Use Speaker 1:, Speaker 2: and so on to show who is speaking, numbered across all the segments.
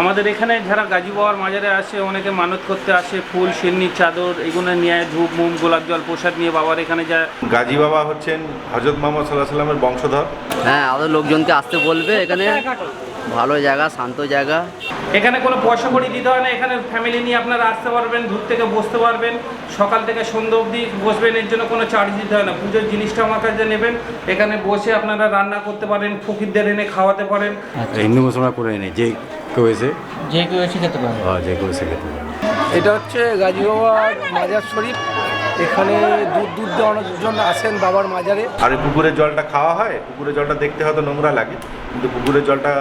Speaker 1: আমাদের এখানে যারা গাজী বাবার মাজারে আসে অনেকে মানত করতে আসে ফুল সিন্নি চাদর এগুলো নিয়ে ধূপ মুম গোলাপ জল প্রসাদ নিয়ে বাবার এখানে যায়।
Speaker 2: গাজী বাবা হচ্ছেন হজরত মোহাম্মদ সাল্লাহ সাল্লামের বংশধর।
Speaker 3: হ্যাঁ আমাদের লোকজনকে আসতে বলবে এখানে। ভালো জায়গা শান্ত জায়গা।
Speaker 1: এখানে কোনো পয়সা কড়ি দিতে হয় না এখানে ফ্যামিলি নিয়ে আপনারা আসতে পারবেন দূর থেকে বসতে পারবেন। সকাল থেকে সন্ধ্যা অবধি বসবেন এর জন্য কোনো চার্জ দিতে হয় না। পুজোর জিনিসটা আমার কাছে নেবেন। এখানে বসে আপনারা রান্না করতে পারেন ফকিরদের এনে খাওয়াতে পারেন।
Speaker 4: হিন্দু মুসলমান করে এনে যে কেউ এসে?
Speaker 5: যে কেউ এসে খেতে পারে।
Speaker 4: হ্যাঁ, যে কেউ এসে খেতে পারে।
Speaker 6: এটা হচ্ছে গাজী বাবার মাজার শরীফ। এখানে দূর দূর দিয়ে অনেকজন আসেন বাবার মাজারে।
Speaker 2: আর পুকুরের জলটা খাওয়া হয়? পুকুরের জলটা দেখতে হয়তো নোংরা লাগে কিন্তু পুকুরের জলটা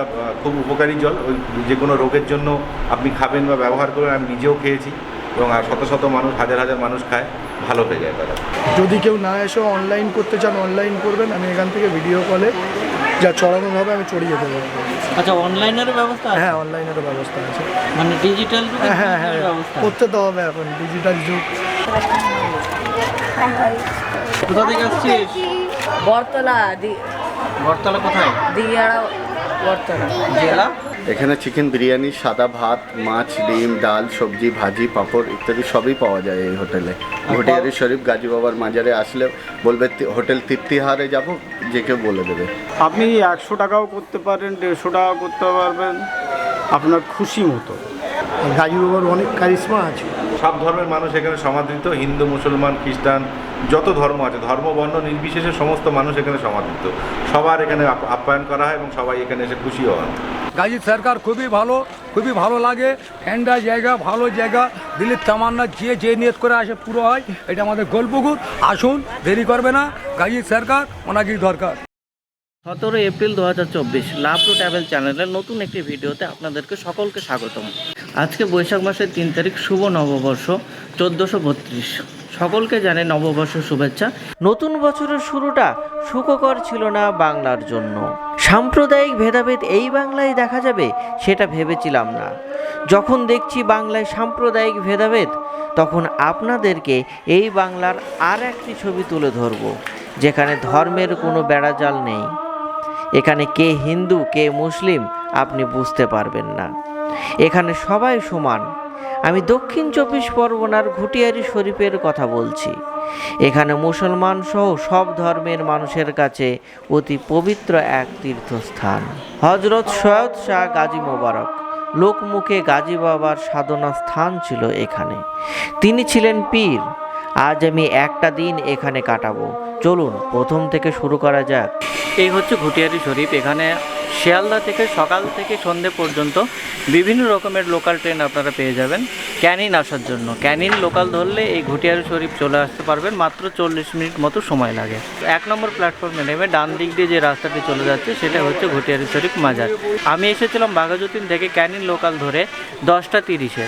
Speaker 2: খুব উপকারী জল। ওই যে কোনো রোগের জন্য আপনি খাবেন বা ব্যবহার করবেন আমি নিজেও খেয়েছি। এবং আর শত শত মানুষ হাজার হাজার মানুষ খায় ভালো হয়ে যায় তারা।
Speaker 6: যদি কেউ না এসে অনলাইন করতে চান অনলাইন করবেন। আমি এখান থেকে ভিডিও কলে যা চড়ানো হবে আমি চড়িয়ে দেবো।
Speaker 5: আচ্ছা অনলাইনের ব্যবস্থা আছে?
Speaker 6: হ্যাঁ অনলাইনেরও ব্যবস্থা আছে।
Speaker 5: মানে ডিজিটাল
Speaker 6: হ্যাঁ হ্যাঁ হ্যাঁ করতে তো হবে এখন ডিজিটাল যুগ।
Speaker 5: কোথা থেকে আসছিস?
Speaker 7: বরতলা দি-
Speaker 5: বটতলা কোথায়?
Speaker 7: দিয়াড়া বরতলা।
Speaker 5: জেলা
Speaker 8: এখানে চিকেন বিরিয়ানি সাদা ভাত মাছ ডিম ডাল সবজি ভাজি পাঁপড় ইত্যাদি সবই পাওয়া যায় এই হোটেলে ঘটিয়ারি শরীফ গাজী বাবার মাজারে আসলে বলবে হোটেল তৃপ্তিহারে যাব যে কেউ বলে দেবে।
Speaker 9: আপনি একশো টাকাও করতে পারেন দেড়শো টাকাও করতে পারবেন আপনার খুশি মতো।
Speaker 6: গাজী বাবার অনেক কারিশমা আছে।
Speaker 2: সব ধর্মের মানুষ এখানে সমাদৃত হিন্দু মুসলমান খ্রিস্টান যত ধর্ম আছে ধর্ম বর্ণ নির্বিশেষে সমস্ত মানুষ এখানে সমাদৃত। সবার এখানে আপ- আপ্যায়ন করা হয় এবং সবাই এখানে এসে খুশি হন।
Speaker 6: গাজী সরকার খুবই ভালো খুবই ভালো লাগে। ঠান্ডা জায়গা ভালো জায়গা। দিল্লির তামান্না যে যে নিয়ত করে আসে পুরো হয় এটা আমাদের গল্পগুর আসুন দেরি করবে না। গাজী সরকার ওনাকেই দরকার।
Speaker 5: সতেরো এপ্রিল দু হাজার চব্বিশ লাভ টু ট্রাভেল চ্যানেলের নতুন একটি ভিডিওতে আপনাদেরকে সকলকে স্বাগতম। আজকে বৈশাখ মাসের তিন তারিখ শুভ নববর্ষ চোদ্দোশো বত্রিশ। সকলকে জানে নববর্ষ শুভেচ্ছা।
Speaker 10: নতুন বছরের শুরুটা সুখকর ছিল না বাংলার জন্য। সাম্প্রদায়িক ভেদাভেদ এই বাংলায় দেখা যাবে, সেটা ভেবেছিলাম না। যখন দেখছি বাংলায় সাম্প্রদায়িক ভেদাভেদ, তখন আপনাদেরকে এই বাংলার আর একটি ছবি তুলে ধরব, যেখানে ধর্মের কোনো বেড়াজাল নেই। এখানে কে হিন্দু, কে মুসলিম, আপনি বুঝতে পারবেন না। এখানে সবাই সমান। আমি দক্ষিণ চব্বিশ পরগনার ঘুটিয়ারি শরীফের কথা বলছি। এখানে মুসলমান সহ সব ধর্মের মানুষের কাছে অতি পবিত্র এক তীর্থস্থান। হজরত সৈয়দ শাহ গাজী মোবারক, লোকমুখে গাজী বাবার সাধনা স্থান ছিল এখানে। তিনি ছিলেন পীর। আজ আমি একটা দিন এখানে কাটাবো। চলুন, প্রথম থেকে শুরু করা যাক।
Speaker 5: এই হচ্ছে ঘুটিয়ারি শরীফ। এখানে শিয়ালদা থেকে সকাল থেকে সন্ধে পর্যন্ত বিভিন্ন রকমের লোকাল ট্রেন আপনারা পেয়ে যাবেন। ক্যানিন আসার জন্য। ক্যানিন লোকাল ধরলে এই ঘুটিয়ারি শরীফ চলে আসতে পারবেন। মাত্র চল্লিশ মিনিট মতো সময় লাগে। এক নম্বর প্ল্যাটফর্মে নেমে ডান দিক দিয়ে যে রাস্তাটি চলে যাচ্ছে, সেটা হচ্ছে ঘুটিয়ারি শরীফ মাজার। আমি এসেছিলাম বাঘাযতীন থেকে ক্যানিন লোকাল ধরে দশটা তিরিশে।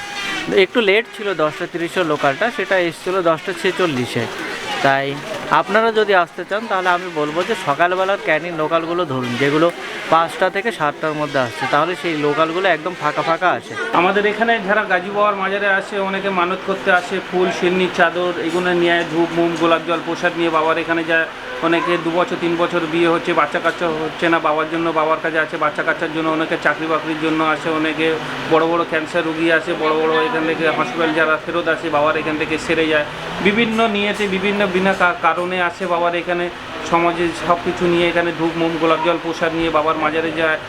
Speaker 5: একটু লেট ছিল দশটা তিরিশের লোকালটা সেটা এসেছিল দশটা ছেচল্লিশে। তাই আপনারা যদি আসতে চান, তাহলে আমি বলব যে সকালবেলার ক্যানিং লোকালগুলো ধরুন, যেগুলো পাঁচটা থেকে সাতটার মধ্যে আসছে, তাহলে সেই লোকালগুলো একদম ফাঁকা ফাঁকা আসে
Speaker 1: আমাদের এখানে যারা গাজী বাবার মাজারে আসে, অনেকে মানত করতে আসে, ফুল, সিন্নি, চাদর, এগুলো নিয়ে ধূপ, মুম, গোলাপ জল, প্রসাদ নিয়ে বাবার এখানে যায়। অনেকে দু বছর, তিন বছর বিয়ে হচ্ছে, বাচ্চা কাচ্চা হচ্ছে না, বাবার জন্য বাবার কাছে আছে, বাচ্চা কাচ্চার জন্য অনেকে চাকরি বাকরির জন্য আসে, অনেকে বড় বড় ক্যান্সার রুগী আছে বড় বড় এখান থেকে হসপিটাল যারা ফেরত আসে, বাবার এখান থেকে সেরে যায়। বিভিন্ন নিয়েছে, বিভিন্ন বিনা কারণে আসে বাবার এখানে। সমাজে সব কিছু নিয়ে এখানে ধূপ মোম গোলাপ জল, প্রসাদ নিয়ে বাবার মাজারে যায়।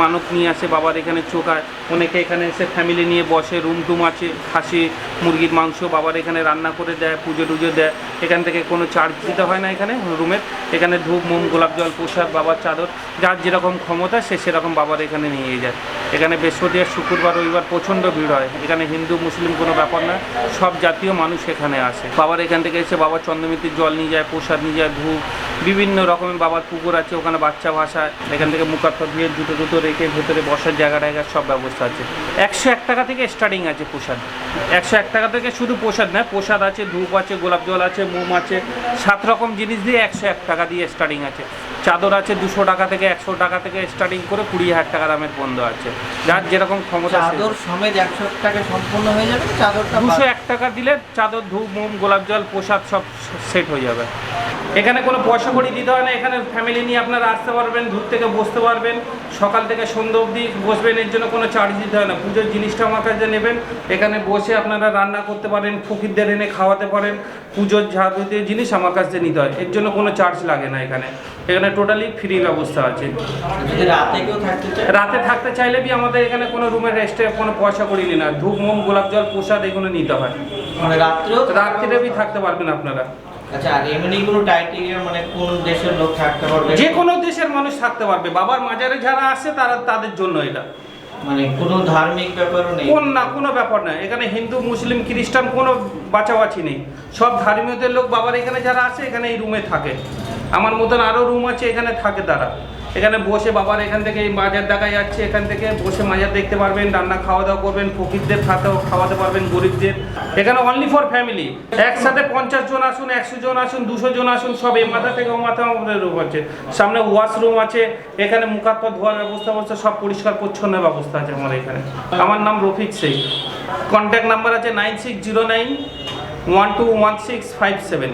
Speaker 1: মানত নিয়ে আসে, বাবার এখানে চোখায় অনেকে এখানে এসে ফ্যামিলি নিয়ে বসে রুম টুম আছে, খাসি, মুরগির মাংস, বাবার এখানে রান্না করে দেয়, পুজো টুজো দেয়। এখান থেকে কোনো চার্জ দিতে হয় না এখানে রুমের এখানে ধূপ, মোম, গোলাপ জল, প্রসাদ, বাবার চাদর, যার যেরকম ক্ষমতা সে সেরকম বাবার এখানে নিয়ে যায়। এখানে বৃহস্পতিবার, শুক্রবার, রবিবার প্রচণ্ড ভিড় হয়। এখানে হিন্দু, মুসলিম কোনো ব্যাপার না, সব জাতীয় মানুষ এখানে আসে। বাবার এখান থেকে এসে বাবার চন্দ্রমিত্তির জল নিয়ে যায়, প্রসাদ নিয়ে যায়, ধূপ, বিভিন্ন রকমের বাবার পুকুর আছে, ওখানে বাচ্চা ভাষায় এখান থেকে মুখার্থ দিয়ে জুতো টুতো রেখে ভেতরে বসার জায়গা টায়গা সব ব্যবস্থা আছে। একশো এক টাকা থেকে স্টার্টিং আছে প্রসাদ। একশো এক টাকা থেকে শুধু প্রসাদ না, প্রসাদ আছে, ধূপ আছে, গোলাপ জল আছে, মোম আছে, সাত রকম জিনিস দিয়ে একশো এক টাকা দিয়ে স্টার্টিং আছে। চাদর আছে দুশো টাকা থেকে একশো টাকা থেকে স্টার্টিং করে কুড়ি হাজার টাকা দামের বন্ধ আছে। যার যেরকম ক্ষমতা
Speaker 5: চাদর সমেত একশো টাকা সম্পূর্ণ হয়ে যাবে চাদরটা
Speaker 1: দুশো এক টাকা দিলে চাদর ধূপ মোম গোলাপ জল প্রসাদ সব সেট হয়ে যাবে। এখানে কোনো পয়সা কড়ি দিতে হয় না। এখানে ফ্যামিলি নিয়ে আপনারা আসতে পারবেন দূর থেকে বসতে পারবেন সকাল থেকে সন্ধ্যে অবধি বসবেন এর জন্য কোনো চার্জ দিতে হয় না। পুজোর জিনিসটা আমার কাছে নেবেন। এখানে বসে আপনারা রান্না করতে পারেন ফকিরদের এনে খাওয়াতে পারেন। পুজোর যাবতীয় জিনিস আমার কাছে নিতে হয়। এর জন্য কোনো চার্জ লাগে না এখানে। এখানে টোটালি ফ্রি ব্যবস্থা আছে।
Speaker 5: রাতে থাকতে
Speaker 1: চাইলে কি আমাদের এখানে কোনো রুমের রেস্টে কোনো পয়সা করি না। ধূপ মোম গোলাপ জল প্রসাদ এগুলো নিতে হয়।
Speaker 5: মানে
Speaker 1: রাত্রিরে বি থাকতে পারবেন আপনারা।
Speaker 5: আচ্ছা মানে
Speaker 1: যে কোনো দেশের মানুষ থাকতে পারবে। বাবার মাজারে যারা আসে তারা তাদের জন্য এটা।
Speaker 5: মানে কোনো ধার্মিক ব্যাপারও নেই?
Speaker 1: কোন না কোনো ব্যাপার না। এখানে হিন্দু মুসলিম খ্রিস্টান কোনো বাঁচাবাছি নেই। সব ধার্মীয়দের লোক বাবার এখানে যারা আসে এখানে এই রুমে থাকে। আমার মতন আরও রুম আছে, এখানে থাকে তারা এখানে বসে বাবার এখান থেকে মাজার দেখা যাচ্ছে, এখান থেকে বসে মাজার দেখতে পারবেন, রান্না খাওয়া দাওয়া করবেন, ফকিরদের খাতেও খাওয়াতে পারবেন, গরিবদের। এখানে অনলি ফর ফ্যামিলি একসাথে পঞ্চাশ জন আসুন, একশো জন আসুন, দুশো জন আসুন, সব এই মাথা থেকে ও মাথা আমাদের রুম আছে। সামনে ওয়াশরুম আছে, এখানে মুখাত ধোয়ার ব্যবস্থা ব্যবস্থা, সব পরিষ্কার পরিচ্ছন্ন ব্যবস্থা আছে আমার এখানে। আমার নাম রফিক শেখ। কন্ট্যাক্ট নাম্বার আছে nine six zero nine one two one six five seven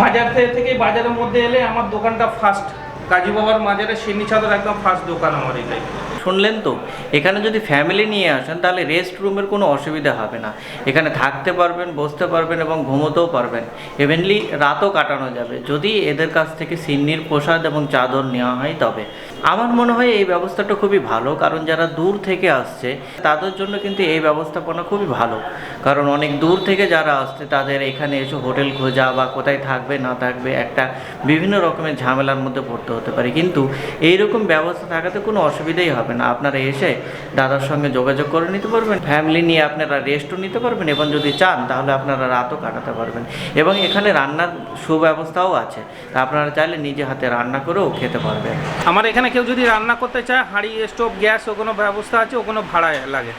Speaker 1: মাজার থেকে বাজারের মধ্যে এলে আমার দোকানটা ফার্স্ট কাজী বাবার মাজারে সিন্নি চাদর একদম ফার্স্ট দোকান আমার এটাই
Speaker 5: শুনলেন তো? এখানে যদি ফ্যামিলি নিয়ে আসেন, তাহলে রেস্ট রুমের কোনো অসুবিধা হবে না। এখানে থাকতে পারবেন, বসতে পারবেন এবং ঘুমোতেও পারবেন। ইভেনলি রাতও কাটানো যাবে। যদি এদের কাছ থেকে সিন্নির প্রসাদ এবং চাদর নেওয়া হয় তবে। আমার মনে হয় এই ব্যবস্থাটা খুবই ভালো, কারণ যারা দূর থেকে আসছে, তাদের জন্য কিন্তু এই ব্যবস্থাপনা খুবই ভালো। কারণ অনেক দূর থেকে যারা আসছে, তাদের এখানে এসে হোটেল খোঁজা বা কোথায় থাকবে, না থাকবে, একটা বিভিন্ন রকমের ঝামেলার মধ্যে পড়তে হতে পারে। কিন্তু এইরকম ব্যবস্থা থাকাতে কোনো অসুবিধাই হবে না। আপনারা এসে দাদার সঙ্গে যোগাযোগ করে নিতে পারবেন, ফ্যামিলি নিয়ে আপনারা রেস্টও নিতে পারবেন, এবং যদি চান, তাহলে আপনারা রাতও কাটাতে পারবেন। এবং এখানে রান্নার সুব্যবস্থাও আছে। আপনারা চাইলে নিজে হাতে রান্না করেও খেতে পারবেন।
Speaker 1: আমার এখানে কেউ যদি রান্না করতে চায়, হাঁড়ি, স্টোভ, গ্যাস, ও কোনো ব্যবস্থা আছে, ও কোনো ভাড়া লাগে।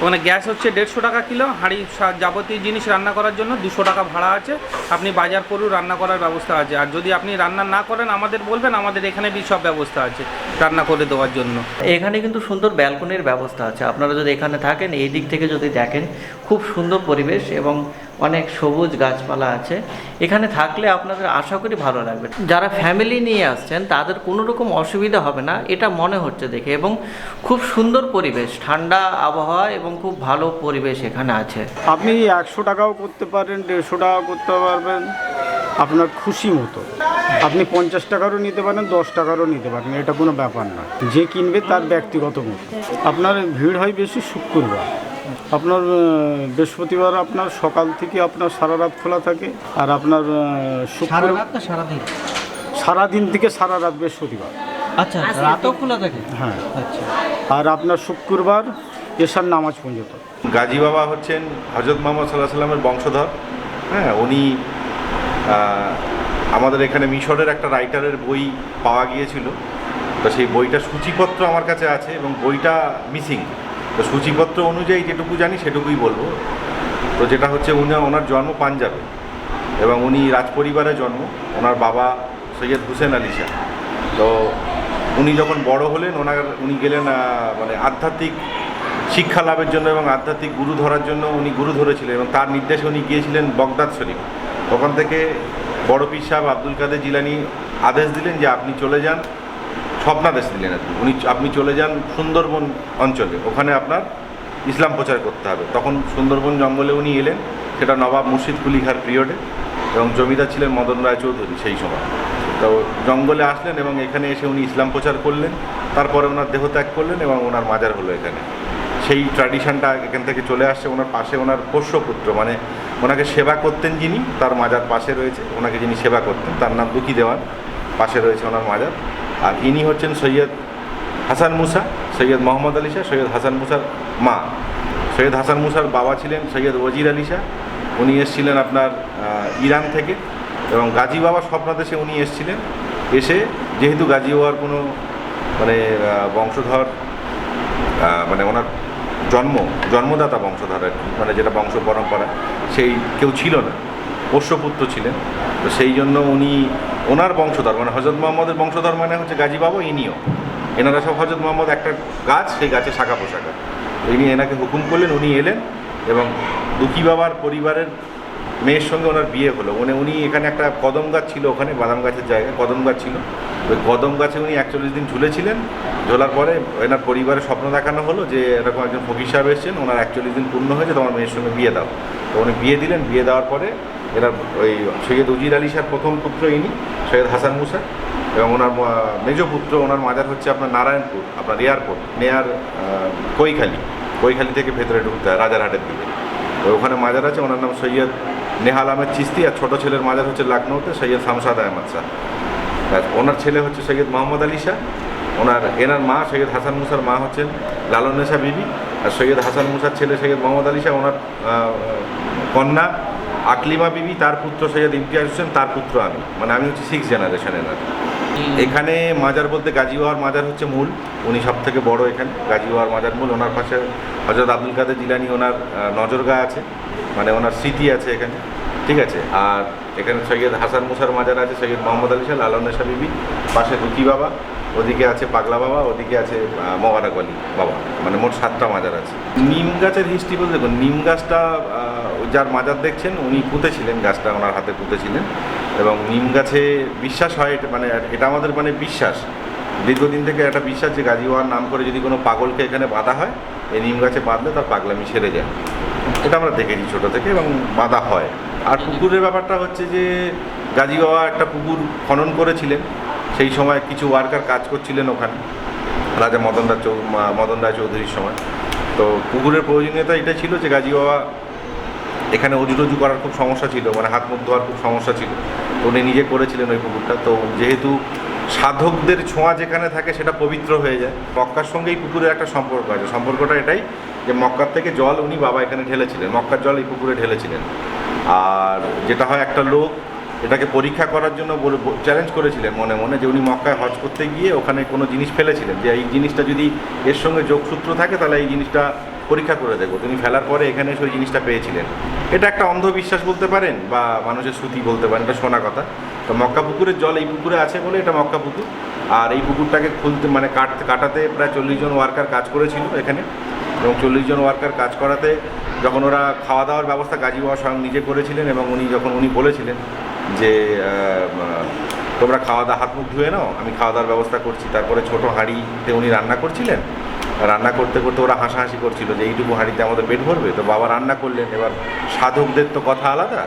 Speaker 1: ওখানে গ্যাস হচ্ছে দেড়শো টাকা কিলো, হাঁড়ি যাবতীয় জিনিস রান্না করার জন্য দুশো টাকা ভাড়া আছে, আপনি বাজার করুন রান্না করার ব্যবস্থা আছে। আর যদি আপনি রান্না না করেন, আমাদের বলবেন, আমাদের এখানে সব ব্যবস্থা আছে রান্না করে দেওয়ার জন্য।
Speaker 5: এখানে কিন্তু সুন্দর ব্যালকনির ব্যবস্থা আছে। আপনারা যদি এখানে থাকেন, এই দিক থেকে যদি দেখেন খুব সুন্দর পরিবেশ এবং অনেক সবুজ গাছপালা আছে। এখানে থাকলে আপনাদের আশা করি ভালো লাগবে। যারা ফ্যামিলি নিয়ে আসছেন, তাদের কোনো রকম অসুবিধা হবে না। এটা মনে হচ্ছে দেখে এবং খুব সুন্দর পরিবেশ, ঠান্ডা আবহাওয়া এবং খুব ভালো পরিবেশ এখানে আছে।
Speaker 9: আপনি একশো টাকাও করতে পারেন, দেড়শো টাকাও করতে পারবেন? আপনার খুশি মতো। আপনি পঞ্চাশ টাকারও নিতে পারেন, দশ টাকারও নিতে পারেন, এটা কোনো ব্যাপার না যে কিনবে তার ব্যক্তিগত মতো আপনার ভিড় হয় বেশি শুক্রবার। আপনার বৃহস্পতিবার আপনার সকাল থেকে আপনার সারা রাত খোলা থাকে আর আপনার
Speaker 5: না সারাদিন
Speaker 9: সারাদিন থেকে সারা রাত বৃহস্পতিবার।
Speaker 5: আচ্ছা রাতও খোলা থাকে?
Speaker 9: হ্যাঁ।
Speaker 5: আচ্ছা।
Speaker 9: আর আপনার শুক্রবার এশার নামাজ পর্যন্ত।
Speaker 2: গাজী বাবা হচ্ছেন হজরত মোহাম্মদ সাল্লাহ সাল্লামের বংশধর। হ্যাঁ উনি আমাদের এখানে মিশরের একটা রাইটারের বই পাওয়া গিয়েছিল। তো সেই বইটা সূচিপত্র আমার কাছে আছে এবং বইটা মিসিং। তো সূচিপত্র অনুযায়ী যেটুকু জানি সেটুকুই বলব। তো যেটা হচ্ছে উনি ওনার জন্ম পাঞ্জাবে এবং উনি রাজপরিবারে জন্ম, ওনার বাবা সৈয়দ হুসেন আলী শাহ। তো উনি যখন বড় হলেন, ওনার উনি গেলেন মানে আধ্যাত্মিক শিক্ষা লাভের জন্য এবং আধ্যাত্মিক গুরু ধরার জন্য উনি গুরু ধরেছিলেন এবং তার নির্দেশে উনি গিয়েছিলেন বগদাদ শরীফ। তখন থেকে বড় পীর সাহেব আব্দুল কাদের জিলানি আদেশ দিলেন যে আপনি চলে যান স্বপ্নাদেশ দিলেন আর উনি আপনি চলে যান সুন্দরবন অঞ্চলে। ওখানে আপনার ইসলাম প্রচার করতে হবে। তখন সুন্দরবন জঙ্গলে উনি এলেন। সেটা নবাব মুর্শিদ কুলি খার পিরিয়ডে এবং জমিদার ছিলেন মদন রায় চৌধুরী সেই সময়। তো জঙ্গলে আসলেন এবং এখানে এসে উনি ইসলাম প্রচার করলেন। তারপরে ওনার দেহ ত্যাগ করলেন এবং ওনার মাজার হলো এখানে। সেই ট্র্যাডিশনটা এখান থেকে চলে আসছে। ওনার পাশে ওনার পোষ্যপুত্র। মানে ওনাকে সেবা করতেন যিনি, তার মাজার পাশে রয়েছে। ওনাকে যিনি সেবা করতেন, তার নাম দুঃখী দেওয়ান। পাশে রয়েছে ওনার মাজার। আর ইনি হচ্ছেন সৈয়দ হাসান মুসা, সৈয়দ মোহাম্মদ আলী শাহ, সৈয়দ হাসান মুসার মা। সৈয়দ হাসান মুসার বাবা ছিলেন সৈয়দ ওজির আলী শাহ। উনি এসেছিলেন আপনার ইরান থেকে এবং গাজী বাবা স্বপ্নাদেশে উনি এসেছিলেন। এসে যেহেতু গাজী বাবার কোনো মানে বংশধর মানে ওনার জন্ম, জন্মদাতা বংশধর আর মানে যেটা বংশ পরম্পরা, সেই কেউ ছিল না। পোষ্যপুত্র ছিলেন। তো সেই জন্য উনি ওনার বংশধর মানে হজরত মোহাম্মদের বংশধর মানে হচ্ছে গাজী বাবা ইনিও। এনারা সব হজরত মোহাম্মদ একটা গাছ, সেই গাছে শাখা পোশাখা। তো ইনি এনাকে হুকুম করলেন, উনি এলেন এবং দুঃখী বাবার পরিবারের মেয়ের সঙ্গে ওনার বিয়ে হলো। মানে উনি এখানে একটা কদম গাছ ছিল ওখানে, বাদাম গাছের জায়গায় কদম গাছ ছিল। ওই কদম গাছে উনি একচল্লিশ দিন ঝুলেছিলেন। ঝোলার পরে এনার পরিবারের স্বপ্ন দেখানো হলো যে এরকম একজন ফকির সাহেব এসেছেন, ওনার একচল্লিশ দিন পূর্ণ হয়েছে, তোমার মেয়ের সঙ্গে বিয়ে দাও। তো উনি বিয়ে দিলেন, বিয়ে দেওয়ার পরে এনার ওই সৈয়দ উজির আলী শাহ প্রথম পুত্র ইনি, সৈয়দ হাসান মুসা, এবং ওনার মেজ পুত্র, ওনার মাজার হচ্ছে আপনার নারায়ণপুর, আপনার এয়ারপোর্ট, নেয়ার কৈখালি। কৈখালি থেকে ভেতরে ঢুকতে হয়, রাজারহাটের দিকে। তো ওখানে মাজার আছে, ওনার নাম সৈয়দ নেহাল আহমেদ চিস্তি, আর ছোটো ছেলের মাজার হচ্ছে লখনৌতে সৈয়দ শামসাদ আহমদ শাহ ওনার ছেলে হচ্ছে সৈয়দ মোহাম্মদ আলী শাহ ওনার, এনার মা সৈয়দ হাসান মুসার মা হচ্ছেন লালনেশা বিবি, আর সৈয়দ হাসান মুসার ছেলে সৈয়দ মোহাম্মদ আলী শাহ ওনার কন্যা আকলিমা বিবি তার পুত্র সৈয়দ ইমতিয়াজ হোসেন তার পুত্র আমি। মানে আমি হচ্ছে সিক্স জেনারেশনের এনার এখানে মাজার বলতে গাজী মাজার হচ্ছে মূল। উনি সব থেকে বড় এখানে গাজী মাজার মূল। ওনার পাশে হজরত আব্দুল কাদের জিলানি ওনার নজরগা আছে। মানে ওনার স্মৃতি আছে এখানে। ঠিক আছে? আর এখানে সৈয়দ হাসান মুসার মাজার আছে সৈয়দ মোহাম্মদ আলী শাহ লালনেশা বিবি। পাশে দুকি বাবা ওদিকে আছে পাগলা বাবা ওদিকে আছে মোবারক আলী বাবা। মানে মোট সাতটা মাজার আছে। নিম গাছের হিস্ট্রি বলতে দেখুন নিম গাছটা যার মাজার দেখছেন, উনি পুঁতেছিলেন গাছটা, ওনার হাতে পুঁতেছিলেন। এবং নিম গাছে বিশ্বাস হয়, এটা মানে এটা আমাদের মানে বিশ্বাস। দীর্ঘদিন থেকে একটা বিশ্বাস যে গাজী নাম করে যদি কোনো পাগলকে এখানে বাঁধা হয়, এই নিম গাছে বাঁধলে তার পাগলামি সেরে যায়। এটা আমরা দেখেছি ছোটো থেকে এবং বাঁধা হয়। আর পুকুরের ব্যাপারটা হচ্ছে যে গাজী বাবা একটা পুকুর খনন করেছিলেন। সেই সময় কিছু ওয়ার্কার কাজ করছিলেন ওখানে, রাজা মদন রায় চৌ মদন রায় চৌধুরীর সময়। তো পুকুরের প্রয়োজনীয়তা এটা ছিল যে গাজী বাবা এখানে অজুরজু করার খুব সমস্যা ছিল মানে হাত মুখ ধোয়ার খুব সমস্যা ছিল। তো উনি নিজে করেছিলেন ওই পুকুরটা। তো যেহেতু সাধকদের ছোঁয়া যেখানে থাকে সেটা পবিত্র হয়ে যায়, মক্কার সঙ্গে এই পুকুরের একটা সম্পর্ক আছে। সম্পর্কটা এটাই যে মক্কার থেকে জল উনি বাবা এখানে ঢেলেছিলেন, মক্কার জল এই পুকুরে ঢেলেছিলেন। আর যেটা হয় একটা লোক এটাকে পরীক্ষা করার জন্য চ্যালেঞ্জ করেছিলেন মনে মনে যে উনি মক্কায় হজ করতে গিয়ে ওখানে কোনো জিনিস ফেলেছিলেন। যে এই জিনিসটা যদি এর সঙ্গে যোগসূত্র থাকে তাহলে এই জিনিসটা পরীক্ষা করে দেখব তিনি ফেলার পরে এখানে সেই জিনিসটা পেয়েছিলেন। এটা একটা অন্ধবিশ্বাস বলতে পারেন বা মানুষের শ্রুতি বলতে পারেন, এটা শোনা কথা। তো মক্কা পুকুরের জল এই পুকুরে আছে বলে এটা মক্কা পুকুর। আর এই পুকুরটাকে খুলতে মানে কাটতে কাটাতে প্রায় চল্লিশ জন ওয়ার্কার কাজ করেছিল এখানে। এবং চল্লিশ জন ওয়ার্কার কাজ করাতে যখন ওরা খাওয়া দাওয়ার ব্যবস্থা গাজী বাবা স্বয়ং নিজে করেছিলেন এবং উনি যখন উনি বলেছিলেন যে তোমরা খাওয়া দাওয়া হাত মুখ ধুয়ে নাও, আমি খাওয়া দাওয়ার ব্যবস্থা করছি। তারপরে ছোটো হাঁড়িতে উনি রান্না করছিলেন। রান্না করতে করতে ওরা হাসাহাসি করছিল যে এইটুকু হাঁড়িতে আমাদের পেট ভরবে? তো বাবা রান্না করলেন। এবার সাধকদের তো কথা আলাদা।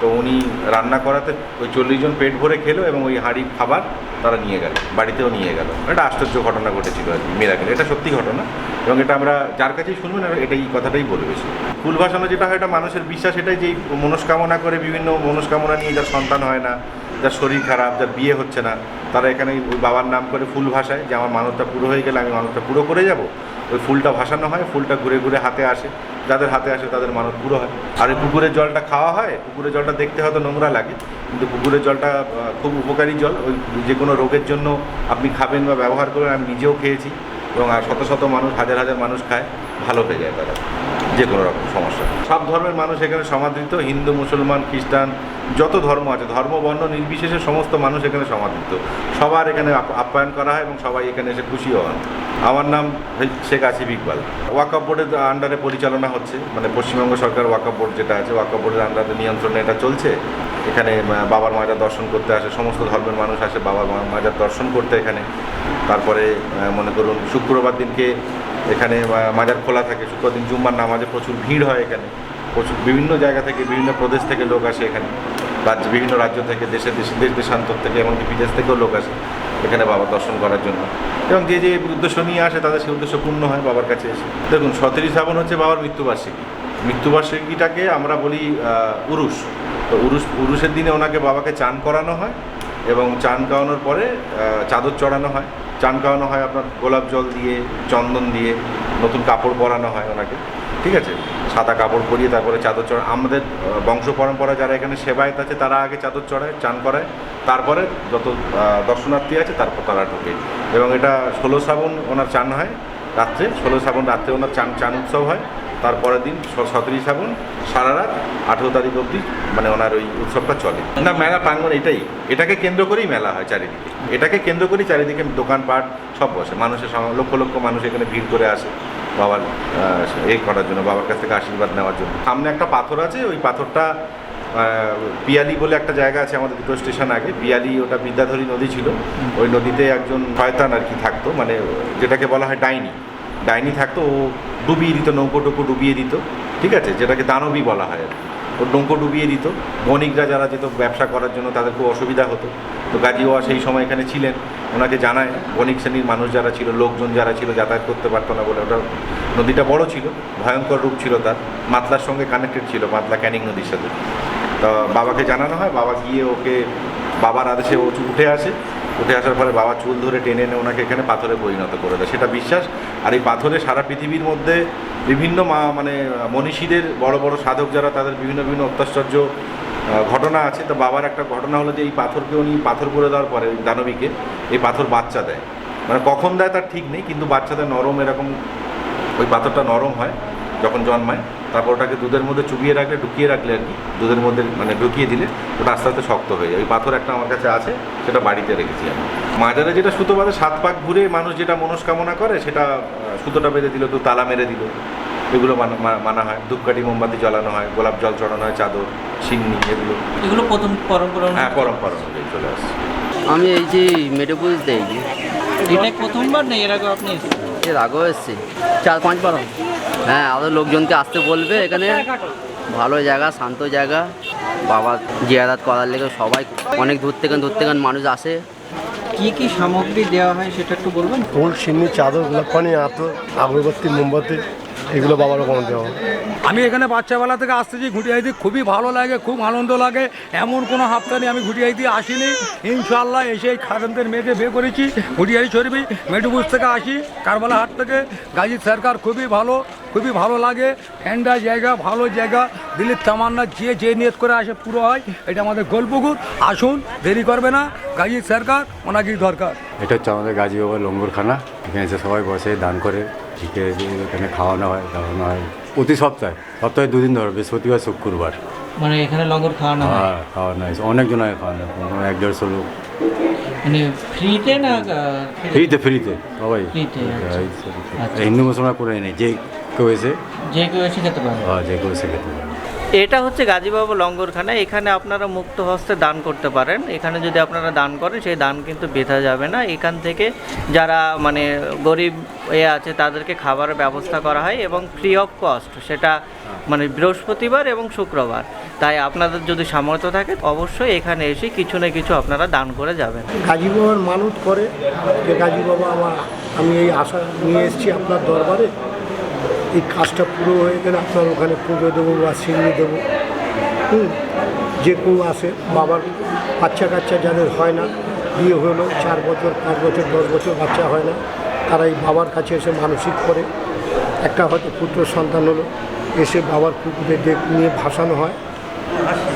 Speaker 2: তো উনি রান্না করাতে ওই চল্লিশ জন পেট ভরে খেলো এবং ওই হাঁড়ির খাবার তারা নিয়ে গেল, বাড়িতেও নিয়ে গেল। এটা আশ্চর্য ঘটনা ঘটেছিল আর কি, মেরাকেল। এটা সত্যি ঘটনা। এবং এটা আমরা যার কাছেই শুনবেন এটা এই কথাটাই বলবে সে। ফুল ভাসানো যেটা হয়, এটা মানুষের বিশ্বাস, এটাই যে মনস্কামনা করে বিভিন্ন মনস্কামনা নিয়ে যার সন্তান হয় না, যার শরীর খারাপ, যার বিয়ে হচ্ছে না তারা এখানে ওই বাবার নাম করে ফুল ভাসায় যে আমার মানবটা পুরো হয়ে গেলে আমি মানবটা পুরো করে যাব। ওই ফুলটা ভাসানো হয়, ফুলটা ঘুরে ঘুরে হাতে আসে। যাদের হাতে আসে তাদের মানত পুরো হয়। আর এই পুকুরের জলটা খাওয়া হয়, পুকুরের জলটা দেখতে হয়তো নোংরা লাগে, কিন্তু পুকুরের জলটা খুব উপকারী জল। ওই যে কোনো রোগের জন্য আপনি খাবেন বা ব্যবহার করবেন, আমি নিজেও খেয়েছি এবং শত শত মানুষ, হাজার হাজার মানুষ খায়, ভালো হয়ে যায় তারা। যে কোনো রকম সমস্যা। সব ধর্মের মানুষ এখানে সমাদৃত, হিন্দু, মুসলমান, খ্রিস্টান, যত ধর্ম আছে, ধর্ম, বর্ণ নির্বিশেষে সমস্ত মানুষ এখানে সমাদৃত। সবার এখানে আপ- আপ্যায়ন করা হয় এবং সবাই এখানে এসে খুশিও হন। আমার নাম শেখ আসিফ ইকবাল। ওয়াকআপ বোর্ডের আন্ডারে পরিচালনা হচ্ছে। মানে পশ্চিমবঙ্গ সরকার ওয়াকআপ বোর্ড যেটা আছে ওয়াকআপ বোর্ডের আন্ডারে নিয়ন্ত্রণে এটা চলছে। এখানে বাবার মাজার দর্শন করতে আসে, সমস্ত ধর্মের মানুষ আসে বাবার মাজার দর্শন করতে এখানে। তারপরে মনে করুন শুক্রবার দিনকে এখানে মাজার খোলা থাকে, শুক্রবার দিন জুম্মার নামাজে প্রচুর ভিড় হয় এখানে। প্রচুর বিভিন্ন জায়গা থেকে, বিভিন্ন প্রদেশ থেকে লোক আসে এখানে। রাজ্য, বিভিন্ন রাজ্য থেকে, দেশে দেশে, দেশ, দেশান্তর থেকে, এমনকি বিদেশ থেকেও লোক আসে এখানে বাবার দর্শন করার জন্য। এবং যে যে উদ্দেশ্য নিয়ে আসে তাদের সেই উদ্দেশ্য পূর্ণ হয় বাবার কাছে এসে। দেখুন, সতেরোই শ্রাবণ হচ্ছে বাবার মৃত্যুবার্ষিকী। মৃত্যুবার্ষিকীটাকে আমরা বলি উরুষ। তো উরুষ, উরুষের দিনে ওনাকে বাবাকে চান করানো হয়। এবং চান খাওয়ানোর পরে চাদর চড়ানো হয়। চান খাওয়ানো হয় আপনার গোলাপ জল দিয়ে, চন্দন দিয়ে, নতুন কাপড় পরানো হয় ওনাকে। ঠিক আছে? সাদা কাপড় পরিয়ে তারপরে চাদর চড়া আমাদের বংশ পরম্পরা যারা এখানে সেবায়ত আছে, তারা আগে চাদর চড়ায়, চান করায়। তারপরে যত দর্শনার্থী আছে তারপর তারা ঢোকে। এবং এটা ষোলো শ্রাবণ ওনার চান হয়, রাত্রে। ষোলো শ্রাবণ রাত্রে ওনার চান চান উৎসব হয়। তারপরের দিন সতেরোই শ্রাবণ সারা রাত আঠেরো তারিখ অবধি মানে ওনার ওই উৎসবটা চলে। না, মেলা প্রাঙ্গণ এটাই। এটাকে কেন্দ্র করেই মেলা হয় চারিদিকে। এটাকে কেন্দ্র করেই চারিদিকে দোকানপাট সব বসে। মানুষের লক্ষ লক্ষ মানুষ এখানে ভিড় করে আসে বাবার এই করার জন্য, বাবার কাছ থেকে আশীর্বাদ নেওয়ার জন্য। সামনে একটা পাথর আছে, ওই পাথরটা পিয়ালি বলে একটা জায়গা আছে আমাদের দুটো স্টেশন আগে। পিয়ালি ওটা বিদ্যাধরী নদী ছিল। ওই নদীতে একজন শয়তান আর কি থাকতো মানে যেটাকে বলা হয় ডাইনি। ডাইনি থাকতো, ও ডুবিয়ে দিত, নৌকো টোকো ডুবিয়ে দিত, ঠিক আছে? যেটাকে দানবী বলা হয় আর কি। ও নৌকো ডুবিয়ে দিত। বণিকরা যারা যেত, ব্যবসা করার জন্য তাদের খুব অসুবিধা হতো। তো গাজী বাবা সেই সময় এখানে ছিলেন। ওনাকে জানায়, বণিক শ্রেণির মানুষ যারা ছিল, লোকজন যারা ছিল, যাতায়াত করতে পারতো না বলে। ওটা নদীটা বড় ছিল, ভয়ঙ্কর রূপ ছিল তার। মাতলার সঙ্গে কানেক্টেড ছিল, মাতলা ক্যানিং নদীর সাথে। তো বাবাকে জানানো হয়। বাবা গিয়ে ওকে বাবার আদেশে ও উঠে আসে। উঠে আসার পরে বাবা চুল ধরে টেনে এনে ওনাকে এখানে পাথরে পরিণত করে দেয়। সেটা বিশ্বাস। আর এই পাথরে সারা পৃথিবীর মধ্যে বিভিন্ন মা মানে মনীষীদের বড় বড় সাধক যারা, তাদের বিভিন্ন বিভিন্ন অত্যাশ্চর্য ঘটনা আছে। তো বাবার একটা ঘটনা হলো যে, এই পাথরকে উনি পাথর করে দেওয়ার পরে দানবীকে এই পাথর বাচ্চা দেয়। মানে কখন দেয় তার ঠিক নেই, কিন্তু বাচ্চাদের নরম এরকম, ওই পাথরটা নরম হয়। যখন জন্মায় তারপর ওটাকে দুধের মধ্যে চুবিয়ে রাখলে ঢুকিয়ে রাখলে আর কি দুধের মধ্যে মানে ঢুকিয়ে দিলে ওটা আস্তে আস্তে শক্ত হয়ে যায়। ওই পাথর একটা আমার কাছে আছে সেটা বাড়িতে রেখেছি আমি। মাজারে যেটা সুতো বাঁধে সাত পাক ঘুরে মানুষ যেটা মনস্কামনা করে সেটা সুতোটা বেঁধে দিল তো তালা মেরে দিল। এগুলো মানা- মানা হয়। ধূপকাঠি মোমবাতি জ্বালানো হয় গোলাপ জল চড়ানো হয় চাদর সিন্নি এগুলো।
Speaker 5: এগুলো প্রথম পরম্পরা
Speaker 2: হ্যাঁ পরম্পরা অনুযায়ী চলে আসছে।
Speaker 3: আমি এই যে মেটেপুজ দেই
Speaker 5: এটা প্রথমবার না এর আগে আপনি
Speaker 3: এর আগেও এসছি। চার পাঁচবার বার হ্যাঁ আরও লোকজনকে আসতে বলবে এখানে। ভালো জায়গা শান্ত জায়গা। বাবা জিয়ারাত করার লেগে সবাই অনেক দূর থেকে দূর থেকে মানুষ আসে।
Speaker 5: কি কি সামগ্রী দেওয়া হয় সেটা একটু বলবেন?
Speaker 11: ফুল সিমি চাদর গোলাপ পানি আতর আগরবাতি মোমবাতি। এগুলো বাবার ওখানে দেওয়া
Speaker 6: আমি এখানে বাচ্চাবেলা থেকে আসতেছি ঘুটিয়াইতে খুবই ভালো লাগে খুব আনন্দ লাগে। এমন কোনো হাফতানি আমি ঘুটিয়াইতে আসিনি। ইনশাল্লাহ এসে এই খাদেমদের মেয়েকে বিয়ে করেছি ঘুটিয়াই শরীফি মেটুবুজ থেকে আসি কারবালা হাট থেকে। গাজী সরকার খুবই ভালো খুবই ভালো লাগে। ঠান্ডা জায়গা ভালো জায়গা। দিল্লির তামান্না যে যে নিয়ত করে আসে পুরো হয় এটা আমাদের গল্পগুর আসুন দেরি করবে না গাজী সরকার ওনাকেই দরকার।
Speaker 4: এটা হচ্ছে আমাদের গাজী বাবা লঙ্গুরখানা। এখানে এসে সবাই বসে দান করে। ঢুকে এখানে খাওয়ানো হয় দাওয়ানো হয়। প্রতি সপ্তাহে সপ্তাহে দুদিন ধরে বৃহস্পতিবার শুক্রবার।
Speaker 5: মানে এখানে লঙ্গর খাওয়ানো হয়?
Speaker 4: হ্যাঁ খাওয়ানো হয়। অনেকজন হয় খাওয়ানো এক দেড়শো লোক।
Speaker 5: মানে ফ্রিতে না
Speaker 4: ফ্রিতে? ফ্রিতে সবাই।
Speaker 5: ফ্রিতে, আচ্ছা।
Speaker 4: সব- হিন্দু মুসলমান করে নেই যে কেউ এসে
Speaker 5: যে কেউ এসে খেতে পারে
Speaker 4: হ্যাঁ, যে কেউ এসে খেতে পারে
Speaker 5: এটা হচ্ছে গাজীবাবু লঙ্গরখানা। এখানে আপনারা মুক্ত হস্তে দান করতে পারেন। এখানে যদি আপনারা দান করেন, সেই দান কিন্তু বেঁধা যাবে না। এখান থেকে যারা মানে গরিব এ আছে, তাদেরকে খাবারের ব্যবস্থা করা হয় এবং ফ্রি অফ কস্ট সেটা মানে বৃহস্পতিবার এবং শুক্রবার। তাই আপনাদের যদি সামর্থ্য থাকে, অবশ্যই এখানে এসে কিছু না কিছু আপনারা দান করে যাবেন।
Speaker 11: গাজী বাবার মানত করে যে গাজী বাবা আমার, আমি এই আশা নিয়ে এসেছি আপনার দরবারে। এই কাজটা পুরো হয়ে গেলে আপনার ওখানে পুজো দেবো বা সিন্নি দেবো। হুম যে কেউ আসে বাবার বাচ্চা কাচ্চা যাদের হয় না বিয়ে হলো চার বছর পাঁচ বছর দশ বছর বাচ্চা হয় না তারা এই বাবার কাছে এসে মানসিক করে। একটা হয়তো পুত্র সন্তান হলো এসে বাবার পুকুরে ডেক নিয়ে ভাসানো হয়।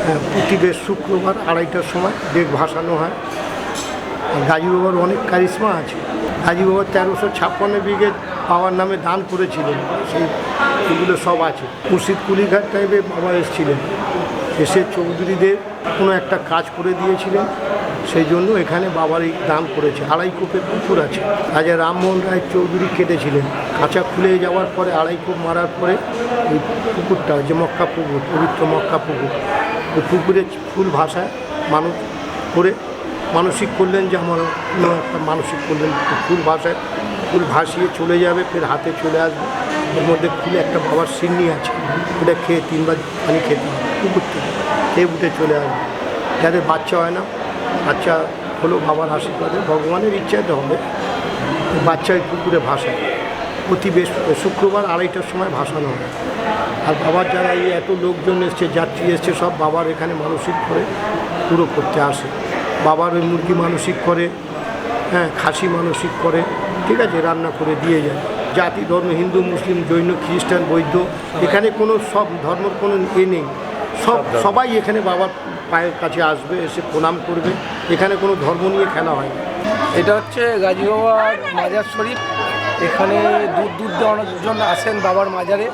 Speaker 11: হ্যাঁ, প্রতি শুক্রবার আড়াইটার সময় ডেক ভাসানো হয়। গাজী বাবার অনেক কারিশ্মা আছে। গাজী বাবা তেরোশো ছাপ্পান্ন বিঘে বাবার নামে দান করেছিলেন, সেই এগুলো সব আছে। মুর্শিদ কুলিঘাট টাইপে বাবা এসেছিলেন। এসে চৌধুরীদের কোনো একটা কাজ করে দিয়েছিলেন, সেই জন্য এখানে বাবার এই দান করেছে। আড়াই কোপের পুকুর আছে। রাজা রামমোহন রায় চৌধুরী কেটেছিলেন। কাঁচা খুলে যাওয়ার পরে, আড়াই কোপ মারার পরে ওই পুকুরটা যে মক্কা পুকুর, পবিত্র মক্কা পুকুর, ওই পুকুরে ফুল ভাষায় মানুষ করে, মানসিক করলেন যে আমার একটা মানসিক করলেন ফুল ভাষায় ফুল ভাসিয়ে চলে যাবে, ফের হাতে চলে আসবে। ওর মধ্যে ফুলে একটা বাবার সিন্নি আছে, ওটা খেয়ে তিনবার পানি খেতে পুকুর থেকে খেয়ে উঠে চলে আসবে। যাদের বাচ্চা হয় না, বাচ্চা হলো বাবার আশীর্বাদে, ভগবানের ইচ্ছাতে হবে। বাচ্চা ওই পুকুরে ভাসায়। প্রতি বেশ, শুক্রবার আড়াইটার সময় ভাসানো হয়। আর বাবার যারা এই এত লোকজন এসছে, যাত্রী এসছে, সব বাবার এখানে মানসিক করে পুরো করতে আসে। বাবার ওই মুরগি মানসিক করে হ্যাঁ খাসি মানসিক করে। ঠিক আছে রান্না করে দিয়ে যায়। জাতি ধর্ম হিন্দু মুসলিম জৈন খ্রিস্টান বৌদ্ধ এখানে কোনো সব ধর্মের কোনো এ নেই। সব সবাই এখানে বাবার পায়ের কাছে আসবে এসে প্রণাম করবে। এখানে কোনো ধর্ম নিয়ে খেলা হয়
Speaker 6: এটা হচ্ছে গাজী বাবার মাজার শরীফ।
Speaker 12: এখানে দূর দূর দূরানোর জন্য আসেন বাবার মাজারে।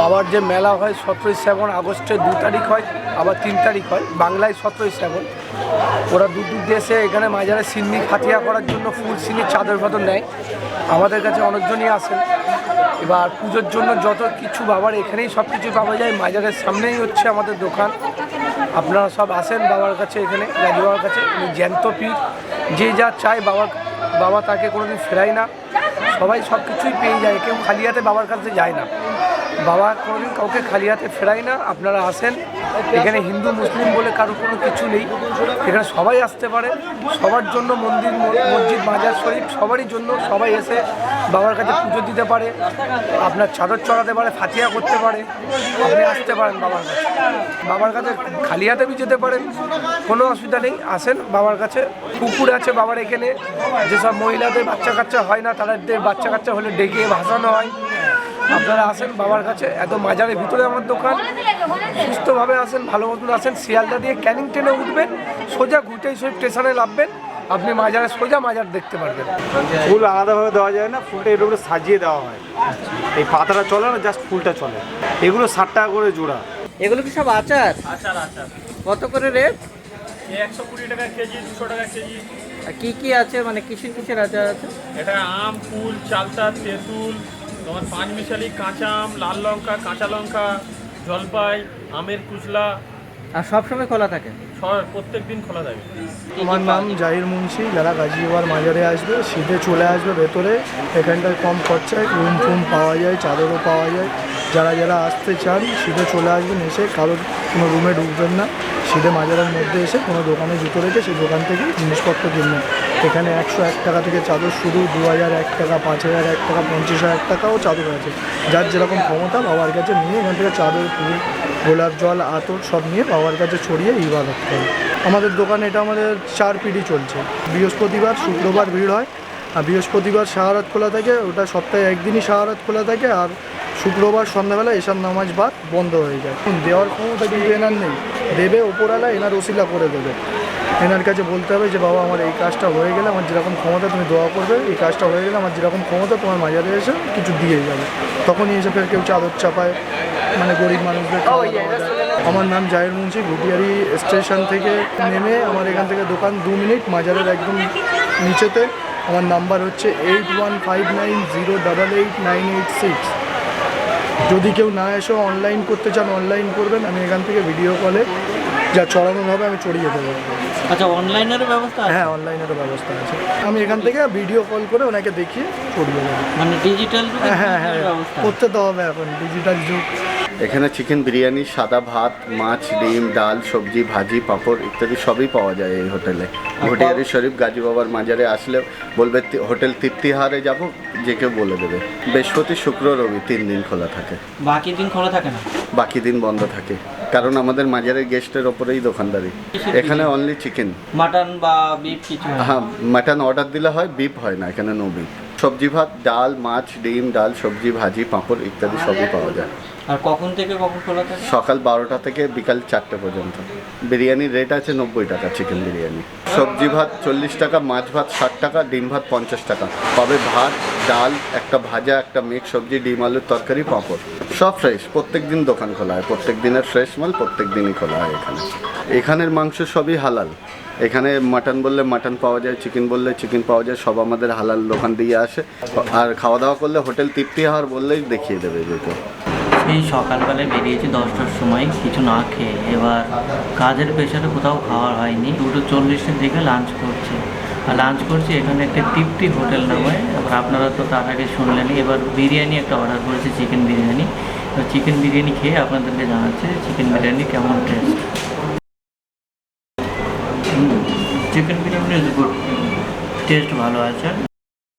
Speaker 12: বাবার যে মেলা হয় সতেরোই শ্রাবণ আগস্টের দু তারিখ হয় আবার তিন তারিখ হয়। বাংলায় সতেরোই শ্রাবণ। ওরা দূর দূর দেশে এখানে মাজারে সিন্নি খাতিয়া করার জন্য ফুল সিন্নি চাদর ফাদর নেয়। আমাদের কাছে অনেকজনই আসেন। এবার পুজোর জন্য যত কিছু বাবার এখানেই সব কিছু পাওয়া যায়। মাজারের সামনেই হচ্ছে আমাদের দোকান। আপনারা সব আসেন বাবার কাছে এখানে গাজী বাবার কাছে। উনি জ্যান্ত পীর। যে যা চায় বাবার বাবা তাকে কোনোদিন ফেরায় না। সবাই সব কিছুই পেয়ে যায়। কেউ খালি হাতে বাবার কাছে যায় না। বাবা কোনোদিন কাউকে খালি হাতে ফেরায় না, আপনারা আসেন। এখানে হিন্দু, মুসলিম বলে কারও কোনো কিছু নেই। এখানে সবাই আসতে পারে। সবার জন্য মন্দির, মসজিদ মাজার শরীফ, সবারই জন্য সবাই এসে বাবার কাছে পুজো দিতে পারে। আপনার চাদর চড়াতে পারে, ফাতিয়া করতে পারে। আপনি আসতে পারেন বাবার কাছে। বাবার কাছে খালি হাতে বি যেতে পারেন। কোনো অসুবিধা নেই, আসেন বাবার কাছে। পুকুর আছে বাবার এখানে। যেসব মহিলাদের বাচ্চা কাচ্চা হয় না, তাদের বাচ্চা কাচ্চা হলে ডেকে ভাসানো হয়। আপনারা আসেন বাবার কাছে এত মাজারের ভিতরে আমার দোকান। সুস্থভাবে আসেন ভালো মতন আসেন শিয়ালদা দিয়ে ক্যানিং ট্রেনে উঠবেন সোজা ঘুটেই সব স্টেশনে নামবেন আপনি মাজারে সোজা মাজার দেখতে পারবেন।
Speaker 13: ফুল আলাদাভাবে দেওয়া যায় না ফুলটা এর উপরে সাজিয়ে দেওয়া হয়। এই পাতাটা চলে না জাস্ট ফুলটা চলে। এগুলো ষাট টাকা করে জোড়া।
Speaker 5: এগুলো কি সব আচার?
Speaker 14: আচার আচার।
Speaker 5: কত করে রেট?
Speaker 14: একশো কুড়ি টাকা কেজি দুশো টাকা কেজি।
Speaker 5: আর কি কি আছে? মানে কিসের কিসের আচার আছে?
Speaker 14: এটা আম ফুল চালতা তেঁতুল তোমার পাঁচ মিশালি কাঁচা আম লাল লঙ্কা কাঁচা লঙ্কা জলপাই আমের কুচলা।
Speaker 5: আর সব সময় খোলা থাকে?
Speaker 14: প্রত্যেক দিন খোলা থাকে।
Speaker 12: আমার নাম জাহির মুন্সি যারা গাজিয়াবার মাজারে আসবে শীতে চলে আসবে ভেতরে। এখানটায় কম খরচায় রুম ফুম পাওয়া যায় চাদরও পাওয়া যায়। যারা যারা আসতে চান শীতে চলে আসবেন এসে কারোর কোনো রুমে ঢুকবেন না। শীতে মাজারের মধ্যে এসে কোনো দোকানে জুতো রেখে সেই দোকান থেকে জিনিসপত্র কিনবেন। এখানে একশো এক টাকা থেকে চাদর শুরু দু হাজার এক টাকা, পাঁচ হাজার এক টাকা, পঞ্চাশ হাজার টাকাও চাদর আছে। যার যেরকম ক্ষমতা বাবার কাছে নিয়ে এখান থেকে চাদর, ফুল, গোলাপ জল, আতর সব নিয়ে বাবার কাছে ছড়িয়ে ইবাদত করে। আমাদের দোকানে এটা আমাদের চার পিঢ়ি চলছে। বৃহস্পতিবার, শুক্রবার ভিড় হয়। আর বৃহস্পতিবার শাহরাত খোলা থাকে, ওটা সপ্তাহে একদিনই শাহরাত খোলা থাকে আর শুক্রবার সন্ধ্যাবেলা এসব নামাজ বাদ বন্ধ হয়ে যায়। দেওয়ার ক্ষমতা কিন্তু এনার নেই। দেবে ওপরওয়ালা, এনার ওসিলা করে দেবে। এনার কাছে বলতে হবে যে, বাবা, আমার এই কাজটা হয়ে গেলে আমার যেরকম ক্ষমতা তুমি দোয়া করবে, এই কাজটা হয়ে গেলে আমার যেরকম ক্ষমতা তোমার মাজারে এসে কিছু দিয়ে যাবে। তখনই এসে ফের কেউ চাদর চাপায় মানে গরিব মানুষদের আমার নাম জাহির মুন্সি ঘুটিয়ারি স্টেশন থেকে নেমে আমার এখান থেকে দোকান দু মিনিট, মাজারের একদম নিচেতে। আমার নাম্বার হচ্ছে eight one five nine zero double eight nine eight six যদি কেউ না এসে অনলাইন করতে চান অনলাইন করবেন, আমি এখান থেকে ভিডিও কলে যা চড়ানোর হবে, আমি চড়িয়ে দেবো।
Speaker 5: আচ্ছা অনলাইনেরও ব্যবস্থা
Speaker 12: হ্যাঁ অনলাইনেরও ব্যবস্থা আছে। আমি এখান থেকে ভিডিও কল করে ওনাকে দেখিয়ে দেবো
Speaker 5: মানে ডিজিটাল
Speaker 12: হ্যাঁ হ্যাঁ
Speaker 5: ব্যবস্থা
Speaker 12: করতে তো হবে এখন ডিজিটাল যুগ।
Speaker 8: এখানে চিকেন বিরিয়ানি সাদা ভাত মাছ ডিম ডাল সবজি ভাজি পাঁপড় ইত্যাদি সবই পাওয়া যায় এই হোটেলে। ঘটিয়ারি শরীফ গাজী বাবার মাজারে আসলে বলবে হোটেল তৃপ্তিহারে যাব যে কেউ বলে দেবে। বৃহস্পতি শুক্র রবি তিন দিন খোলা থাকে।
Speaker 5: বাকি দিন খোলা থাকে না?
Speaker 8: বাকি দিন বন্ধ থাকে। কারণ আমাদের মাজারের গেস্টের ওপরেই দোকানদারি। এখানে অনলি চিকেন
Speaker 5: মাটন বা বিফ কিছু হ্যাঁ
Speaker 8: মাটন অর্ডার দিলে হয় বিপ হয় না এখানে নো বিপ সবজি ভাত ডাল মাছ ডিম ডাল সবজি ভাজি পাঁপড় ইত্যাদি সবই পাওয়া যায়।
Speaker 5: আর কখন থেকে কখন খোলা থাকে?
Speaker 8: সকাল বারোটা থেকে বিকাল চারটে পর্যন্ত। বিরিয়ানির রেট আছে নব্বই টাকা চিকেন বিরিয়ানি। সবজি ভাত চল্লিশ টাকা মাছ ভাত ষাট টাকা ডিম ভাত পঞ্চাশ টাকা। পাবে ভাত ডাল একটা ভাজা একটা মিক্স সবজি ডিম আলুর তরকারি পাঁপড়। সব ফ্রেশ প্রত্যেক দিন দোকান খোলা হয় প্রত্যেক দিনের ফ্রেশ মাল প্রত্যেক দিনই খোলা হয় এখানে। এখানের মাংস সবই হালাল। এখানে মাটন বললে মাটন পাওয়া যায়, চিকেন বললে চিকেন পাওয়া যায়, সব আমাদের হালাল দোকান দিয়ে আসে। আর খাওয়া দাওয়া করলে হোটেল তৃপ্তি হার বললেই দেখিয়ে দেবে যেহেতু
Speaker 5: এই সকালবেলায় বেরিয়েছি দশটার সময়, কিছু না খেয়ে। এবার কাজের প্রেশারে কোথাও খাওয়ার হয়নি। দুটো চল্লিশের দিকে লাঞ্চ করছি। লাঞ্চ করছি, এখানে একটা তৃপ্তি হোটেল নামে আপনারা তো তার আগে শুনলেনই, এবার বিরিয়ানি একটা অর্ডার করেছি চিকেন বিরিয়ানি। চিকেন বিরিয়ানি খেয়ে আপনাদেরকে জানাচ্ছে চিকেন বিরিয়ানি কেমন taste chicken biryani good taste ভালো আছে।